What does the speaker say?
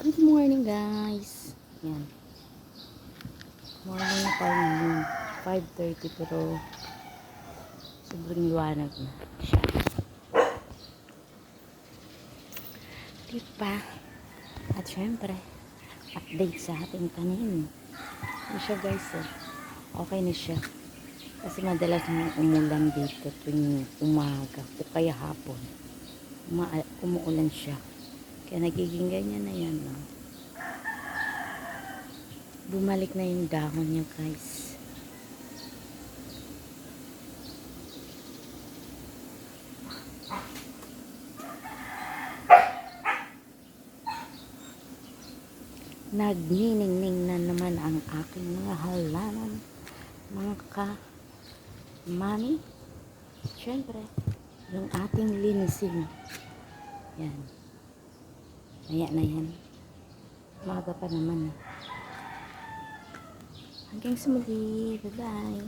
Good morning guys. Yan. Morning na tayo ngayon. 5.30 pero sobrang liwanag na siya. Diba? At syempre, update sa ating tanim. Ano siya guys eh. Okay na siya. Kasi madalas nang umulan dito tuwing umaga o kaya hapon. Uma umuulan siya. Kaya nagiging ganyan na yan. No? Bumalik na yung dahon niya guys. Nagniningning na naman ang aking mga halaman. Mga ka mami. Siyempre, yung ating linisin. Yan. Maya na yan. Umaga pa naman. Hanggang sa muli. Bye-bye.